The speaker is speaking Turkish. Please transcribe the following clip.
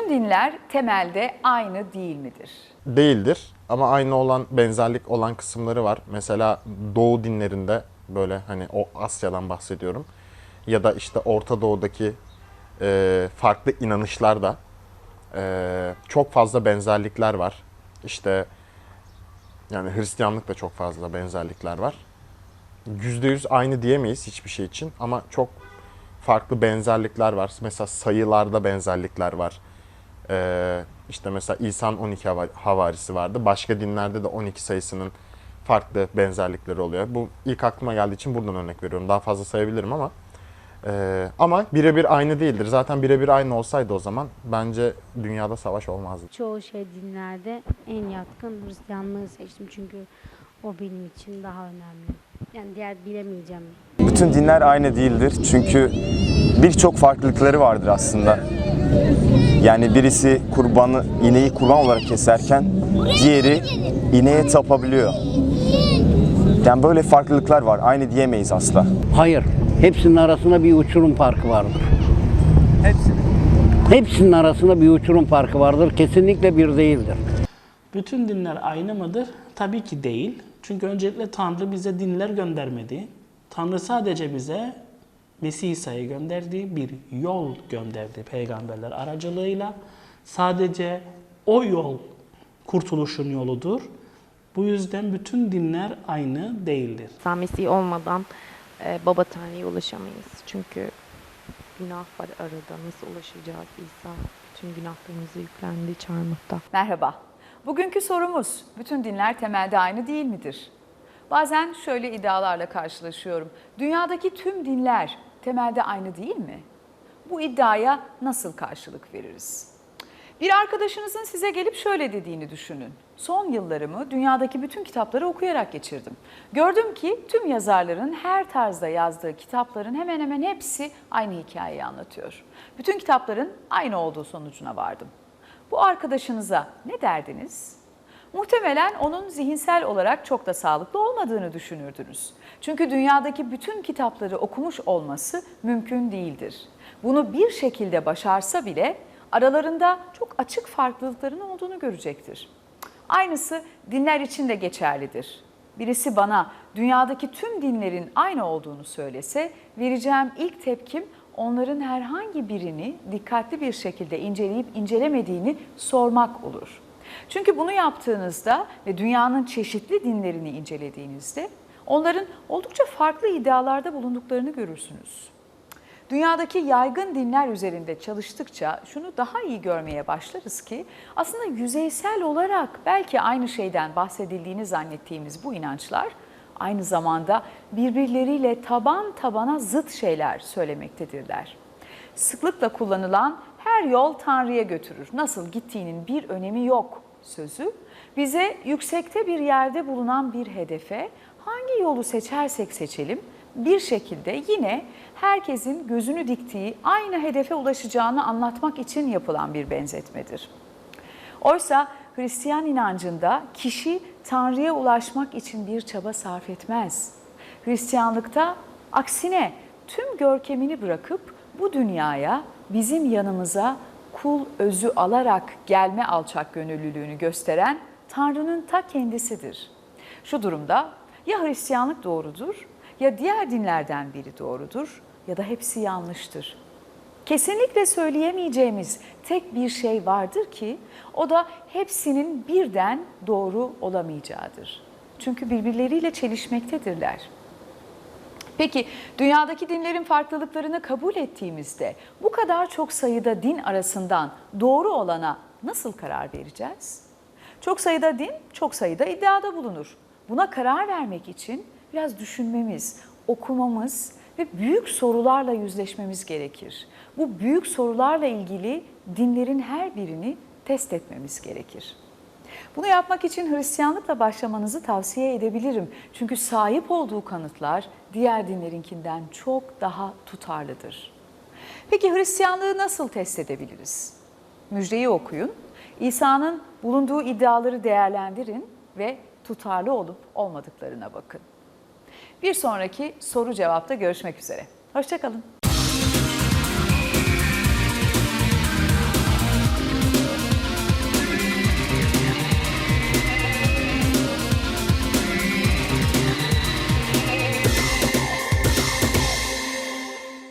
Bütün dinler temelde aynı değil midir? değildir ama aynı olan benzerlik olan kısımları var. Mesela Doğu dinlerinde böyle hani o Asya'dan bahsediyorum ya da işte Orta Doğu'daki e, farklı inanışlarda e, çok fazla benzerlikler var. İşte yani Hristiyanlıkta çok fazla benzerlikler var. Yüzde yüz aynı diyemeyiz hiçbir şey için ama çok farklı benzerlikler var. Mesela sayılarda benzerlikler var. Ee, işte mesela İsa'nın 12 hava- havarisi vardı. Başka dinlerde de 12 sayısının farklı benzerlikleri oluyor. Bu ilk aklıma geldiği için buradan örnek veriyorum. Daha fazla sayabilirim ama ee, ama birebir aynı değildir. Zaten birebir aynı olsaydı o zaman bence dünyada savaş olmazdı. Çoğu şey dinlerde en yatkın Hristiyanlığı seçtim çünkü o benim için daha önemli. Yani diğer bilemeyeceğim. Bütün dinler aynı değildir çünkü birçok farklılıkları vardır aslında. Yani birisi kurbanı, ineği kurban olarak keserken diğeri ineğe tapabiliyor. Yani böyle farklılıklar var. Aynı diyemeyiz asla. Hayır. Hepsinin arasında bir uçurum farkı vardır. Hepsinin arasında bir uçurum farkı vardır. Kesinlikle bir değildir. Bütün dinler aynı mıdır? Tabii ki değil. Çünkü öncelikle Tanrı bize dinler göndermedi. Tanrı sadece bize Mesih İsa'yı gönderdi, bir yol gönderdi peygamberler aracılığıyla. Sadece o yol kurtuluşun yoludur. Bu yüzden bütün dinler aynı değildir. İsa Mesih olmadan e, Baba Tanrı'ya ulaşamayız. Çünkü günah var arada. Nasıl ulaşacağız İsa? Tüm günahlarımızı yüklendi çarmıhta. Merhaba. Bugünkü sorumuz, bütün dinler temelde aynı değil midir? Bazen şöyle iddialarla karşılaşıyorum. Dünyadaki tüm dinler temelde aynı değil mi? Bu iddiaya nasıl karşılık veririz? Bir arkadaşınızın size gelip şöyle dediğini düşünün. Son yıllarımı dünyadaki bütün kitapları okuyarak geçirdim. Gördüm ki tüm yazarların her tarzda yazdığı kitapların hemen hemen hepsi aynı hikayeyi anlatıyor. Bütün kitapların aynı olduğu sonucuna vardım. Bu arkadaşınıza ne derdiniz? Muhtemelen onun zihinsel olarak çok da sağlıklı olmadığını düşünürdünüz. Çünkü dünyadaki bütün kitapları okumuş olması mümkün değildir. Bunu bir şekilde başarsa bile aralarında çok açık farklılıkların olduğunu görecektir. Aynısı dinler için de geçerlidir. Birisi bana dünyadaki tüm dinlerin aynı olduğunu söylese vereceğim ilk tepkim onların herhangi birini dikkatli bir şekilde inceleyip incelemediğini sormak olur. Çünkü bunu yaptığınızda ve dünyanın çeşitli dinlerini incelediğinizde onların oldukça farklı iddialarda bulunduklarını görürsünüz. Dünyadaki yaygın dinler üzerinde çalıştıkça şunu daha iyi görmeye başlarız ki aslında yüzeysel olarak belki aynı şeyden bahsedildiğini zannettiğimiz bu inançlar aynı zamanda birbirleriyle taban tabana zıt şeyler söylemektedirler. Sıklıkla kullanılan her yol Tanrı'ya götürür. Nasıl gittiğinin bir önemi yok sözü bize yüksekte bir yerde bulunan bir hedefe hangi yolu seçersek seçelim bir şekilde yine herkesin gözünü diktiği aynı hedefe ulaşacağını anlatmak için yapılan bir benzetmedir. Oysa Hristiyan inancında kişi Tanrı'ya ulaşmak için bir çaba sarf etmez. Hristiyanlıkta aksine tüm görkemini bırakıp bu dünyaya bizim yanımıza kul özü alarak gelme alçak gönüllülüğünü gösteren Tanrı'nın ta kendisidir. Şu durumda ya Hristiyanlık doğrudur ya diğer dinlerden biri doğrudur ya da hepsi yanlıştır. Kesinlikle söyleyemeyeceğimiz tek bir şey vardır ki o da hepsinin birden doğru olamayacağıdır. Çünkü birbirleriyle çelişmektedirler. Peki dünyadaki dinlerin farklılıklarını kabul ettiğimizde bu kadar çok sayıda din arasından doğru olana nasıl karar vereceğiz? Çok sayıda din, çok sayıda iddiada bulunur. Buna karar vermek için biraz düşünmemiz, okumamız ve büyük sorularla yüzleşmemiz gerekir. Bu büyük sorularla ilgili dinlerin her birini test etmemiz gerekir. Bunu yapmak için Hristiyanlıkla başlamanızı tavsiye edebilirim. Çünkü sahip olduğu kanıtlar diğer dinlerinkinden çok daha tutarlıdır. Peki Hristiyanlığı nasıl test edebiliriz? Müjdeyi okuyun, İsa'nın bulunduğu iddiaları değerlendirin ve tutarlı olup olmadıklarına bakın. Bir sonraki soru cevapta görüşmek üzere. Hoşçakalın.